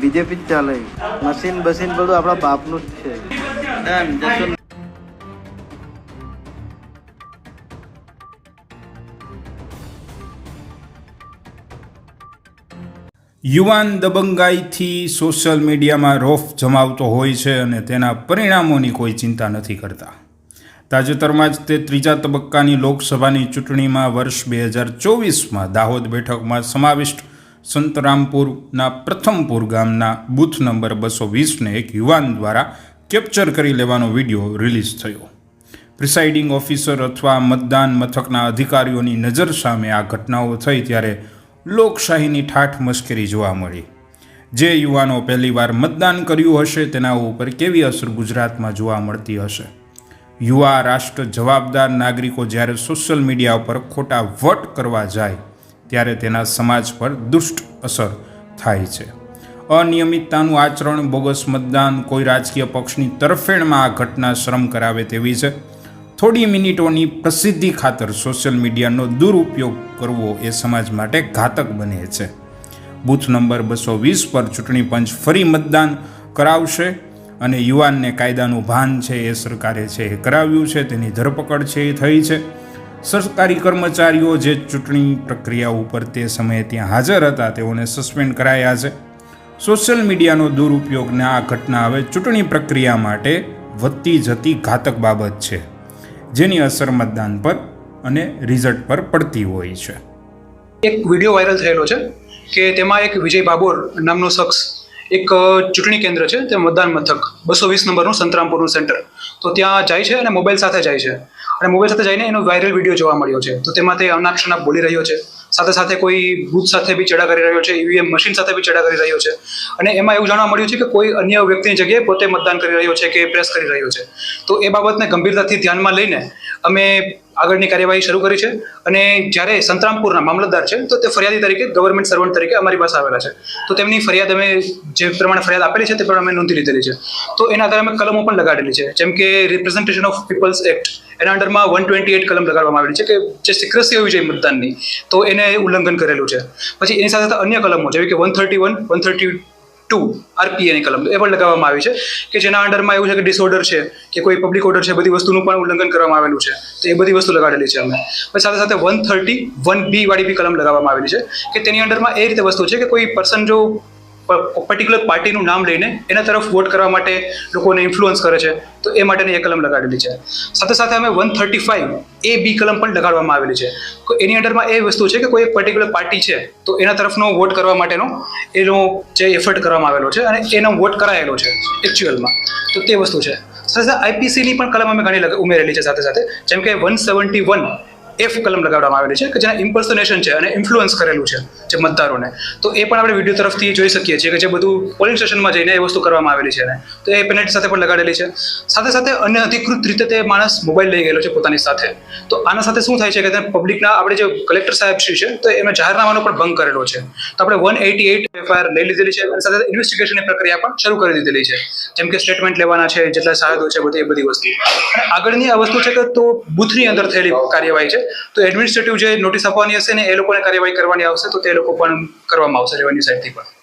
BJP જ ચાલે machine બસીન બધું આપણા બાપનું જ છે. યુવાન દબંગાઈથી સોશિયલ મીડિયામાં રોફ જમાવતો હોય છે અને તેના પરિણામોની કોઈ ચિંતા નથી કરતા. તાજેતરમાં જ તે ત્રીજા તબક્કાની લોકસભાની ચૂંટણીમાં વર્ષ બે હજાર ચોવીસમાં દાહોદ બેઠકમાં સમાવિષ્ટ સંતરામપુરના પ્રથમપુર ગામના બૂથ નંબર બસો વીસને એક યુવાન દ્વારા કેપ્ચર કરી લેવાનો વીડિયો રિલીઝ થયો. પ્રિસાઇડિંગ ઓફિસર અથવા મતદાન મથકના અધિકારીઓની નજર સામે આ ઘટનાઓ થઈ ત્યારે લોકશાહીની ઠાઠ મશ્કરી જોવા મળી. જે યુવાનો પહેલીવાર મતદાન કર્યું હશે તેના ઉપર કેવી અસર ગુજરાતમાં જોવા મળતી હશે? યુવા રાષ્ટ્ર જવાબદાર નાગરિકો જ્યારે સોશિયલ મીડિયા ઉપર ખોટા વટ કરવા જાય, ત્યારે તેના સમાજ પર દુષ્ટ અસર થાય છે. અનિયમિતતાનું આચરણ, બોગસ મતદાન, કોઈ રાજકીય પક્ષની તરફેણમાં આ ઘટના શ્રમ કરાવે તેવી છે. થોડી મિનિટોની પ્રસિદ્ધિ ખાતર સોશિયલ મીડિયાનો દુરુપયોગ કરવો એ સમાજ માટે ઘાતક બને છે. બૂથ નંબર બસો વીસ પર ચૂંટણી પંચ ફરી મતદાન કરાવશે. અને યુવાનને કાયદાનું ભાન છે એ સરકારે છે એ કરાવ્યું છે, તેની ધરપકડ છે એ થઈ છે. સરકારી કર્મચારીઓ જે ચૂંટણી પ્રક્રિયા ઉપર તે સમયે ત્યાં હાજર હતા, તેઓને સસ્પેન્ડ કરાયા છે. સોશિયલ મીડિયાનો દુરુપયોગને આ ઘટના હવે ચૂંટણી પ્રક્રિયા માટે વધતી જતી ઘાતક બાબત છે, જેની અસર મતદાન પર અને રિઝલ્ટ પર પડતી હોય છે. એક વીડિયો વાયરલ થયેલો છે કે તેમાં એક વિજય બાબોર નામનો શખ્સ એક ચૂંટણી કેન્દ્ર છે, તે મતદાન મથક, બસો વીસ નંબરનું સંતરામપુરનું સેન્ટર. તો ત્યાં જાય છે અને મોબાઈલ સાથે જાય છે. અને મોબાઈલ સાથે જઈને એનો વાયરલ વીડિયો જોવા મળ્યો છે. તો તેમાં તે અનાપ શનાપ બોલી રહ્યો છે. સાથે સાથે કોઈ બૂથ સાથે બી ચડા કરી રહ્યો છે. ઈવીએમ મશીન સાથે બી ચડા કરી રહ્યો છે. અને એમાં એવું જાણવા મળ્યું છે કે કોઈ અન્ય વ્યક્તિની જગ્યાએ પોતે મતદાન કરી રહ્યો છે કે પ્રેસ કરી રહ્યો છે. તો એ બાબતને ગંભીરતાથી ધ્યાનમાં લઈને અમે આગળની કાર્યવાહી શરૂ કરી છે. અને જ્યારે સંતરામપુરના મામલતદાર છે, તો તે ફરિયાદી તરીકે ગવર્મેન્ટ સર્વન્ટ તરીકે અમારી પાસે આવેલા છે. તો તેમની ફરિયાદ અમે જે પ્રમાણે ફરિયાદ આપેલી છે, તે પ્રમાણે અમે નોંધી લીધેલી છે. તો એના આધારે અમે કલમો પણ લગાડેલી છે. જેમ કે રિપ્રેઝન્ટેશન ઓફ પીપલ્સ એક્ટ એના અંડરમાં વન ટ્વેન્ટી એટ કલમ લગાડવામાં આવેલી છે કે જે સિક્રસી હોવી જોઈએ મતદાનની. તો એને ઉલ્લંઘન કરેલું છે. પછી એની સાથે સાથે અન્ય કલમો જેવી કે one thirty one one thirty two આરપીએની કલમ, એ પણ લગાવવામાં આવી છે કે જેના અંડરમાં એવું છે કે ડિસઓર્ડર છે, કે કોઈ પબ્લિક ઓર્ડર છે, બધી વસ્તુનું પણ ઉલ્લંઘન કરવામાં આવેલું છે. તો એ બધી વસ્તુ લગાડેલી છે અમે. પછી સાથે સાથે વન થર્ટી વન બી વાળી બી કલમ લગાવવામાં આવેલી છે કે તેની અંડરમાં એ રીતે વસ્તુ છે કે કોઈ પર્સન જો પર્ટિક્યુલર પાર્ટીનું નામ લઈને એના તરફ વોટ કરવા માટે લોકોને ઇન્ફ્લુઅન્સ કરે છે. તો એ માટેની એ કલમ લગાડેલી છે. સાથે સાથે અમે one thirty five A B કલમ પણ લગાડવામાં આવેલી છે. એની અંડરમાં એ વસ્તુ છે કે કોઈ એક પર્ટિક્યુલર પાર્ટી છે, તો એના તરફનો વોટ કરવા માટેનો એનો જે એફર્ટ કરવામાં આવેલો છે અને એનો વોટ કરાયેલો છે એકચ્યુઅલમાં તો તે વસ્તુ છે. સાથે આઈપીસીની પણ કલમ અમે ઘણી ઉમેરેલી છે સાથે સાથે. જેમ કે વન સેવન્ટી વન એફ કલમ લગાડવામાં આવેલી છે કે જેના ઇમ્પર્સનેશન છે અને ઇન્ફ્લુઅન્સ કરેલું છે જે મતદારોને. તો એ પણ આપણે વીડિયો તરફથી જોઈ શકીએ છીએ કે જે બધું પોલિંગ સ્ટેશનમાં જઈને એ વસ્તુ કરવામાં આવેલી છે એને. તો એ પેનલ્ટી સાથે પણ લગાડેલી છે. સાથે સાથે અન્ય અધિકૃત રીતે તે માણસ મોબાઈલ લઈ ગયેલો છે પોતાની સાથે. તો આના સાથે શું થાય છે કે પબ્લિકના આપણે જે કલેક્ટર સાહેબ શ્રી છે તો એમનો જાહેરનામાનો પણ ભંગ કરેલો છે. તો આપણે વન એટી એટ એફઆઈઆર લઈ લીધેલી છે અને સાથે ઇન્વેસ્ટિગેશનની પ્રક્રિયા પણ શરૂ કરી દીધેલી છે. જેમ કે સ્ટેટમેન્ટ લેવાના છે, જેટલા સાહેબો છે, બધી એ બધી વસ્તુ. આગળની આ વસ્તુ છે કે તો બુથની અંદર થયેલી કાર્યવાહી છે. તો એડમિનિસ્ટ્રેટિવ જે નોટિસ આપવાની હશે ને એ લોકોને કાર્યવાહી કરવાની આવશે તો તે લોકો પણ કરવામાં આવશે રેવન્યુ સાઈડથી પણ.